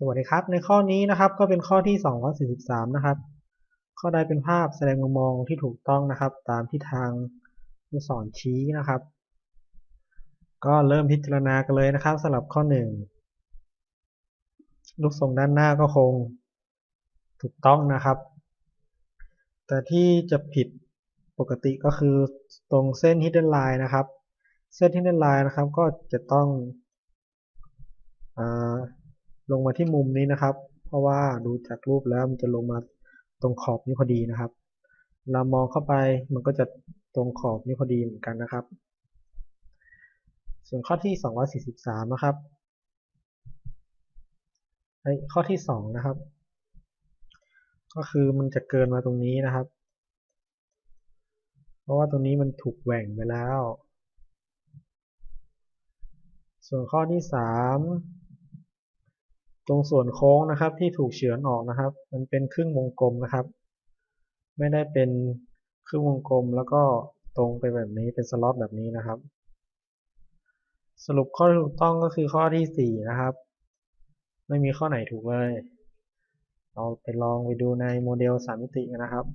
สวัสดีครับ ในข้อนี้นะครับก็เป็นข้อที่ 243 นะครับ ข้อใดเป็นภาพแสดงมุมมองที่ถูกต้องนะครับ ตามที่ทางผู้สอนชี้นะครับ ก็เริ่มพิจารณากันเลยนะครับสำหรับข้อ 1 ลูกทรงด้านหน้าก็คงถูกต้องนะครับ แต่ที่จะผิดปกติก็คือตรงเส้น hidden line นะครับ เส้น hidden line นะครับก็จะต้อง ลงมาที่มุมนี้นะครับ เพราะว่าดูจากรูปแล้วมันจะลงมาตรงขอบนี้พอดีนะครับ เรามองเข้าไปมันก็จะตรงขอบนี้พอดีเหมือนกันนะครับ ส่วนข้อที่ 243 นะครับข้อที่ 2 นะครับ ก็คือมันจะเกินมาตรงนี้นะครับ เพราะว่าตรงนี้มันถูกแหว่งไปแล้ว ส่วนข้อที่ 3 ตรงส่วนโค้งนะครับที่ถูกเฉือนออกนะครับ มันเป็นครึ่งวงกลมนะครับ ไม่ได้เป็นครึ่งวงกลมแล้วก็ตรงไปแบบนี้เป็นสล็อตแบบนี้นะครับ สรุปข้อถูกต้องก็คือข้อที่ 4 นะครับ ไม่มีข้อไหนถูกเลยเราไปลองไปดูในโมเดลสามมิติกันนะครับ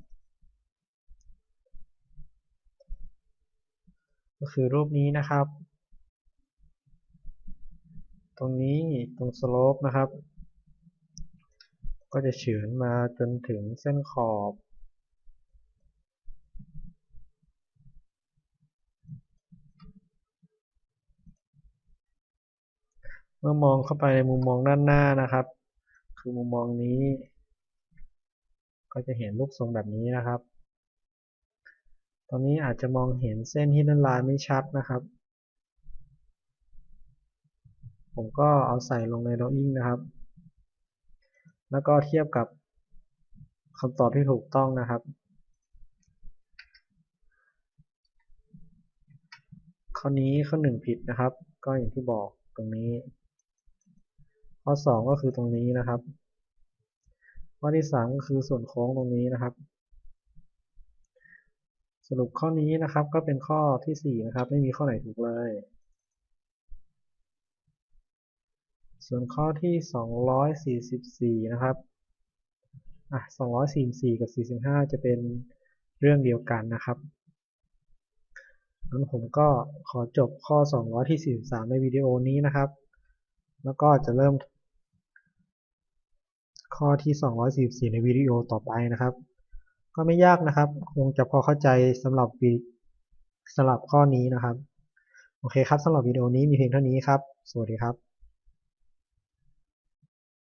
ก็คือรูปนี้นะครับ ตรงนี้ตรงสโลปนะครับ ก็จะเฉือนมาจนถึงเส้นขอบ เมื่อมองเข้าไปในมุมมองด้านหน้านะครับ คือมุมมองนี้ ก็จะเห็นรูปทรงแบบนี้นะครับ ตอนนี้อาจจะมองเห็นเส้นที่ด้านลายไม่ชัดนะครับ ผมก็เอาใส่ลงใน drawing นะครับ แล้วก็เทียบกับคำตอบที่ถูกต้องนะครับ ข้อนี้ข้อหนึ่งผิดนะครับ ก็อย่างที่บอกตรงนี้ ข้อสองก็คือตรงนี้นะครับ ข้อที่สามก็คือส่วนโค้งตรงนี้นะครับ สรุปข้อนี้นะครับก็เป็นข้อที่สี่นะครับ ไม่มีข้อไหนถูกเลย ส่วนข้อที่244นะครับอะ244กับ45จะเป็นเรื่องเดียวกันนะครับงั้นผมก็ขอจบข้อ243ในวิดีโอนี้นะครับ แล้วก็จะเริ่ม ข้อที่244ในวิดีโอต่อไปนะครับ ก็ไม่ยากนะครับ คงจะพอเข้าใจสำหรับสำหรับข้อนี้นะครับ โอเคครับสำหรับวิดีโอนี้มีเพียงเท่านี้ครับ สวัสดีครับ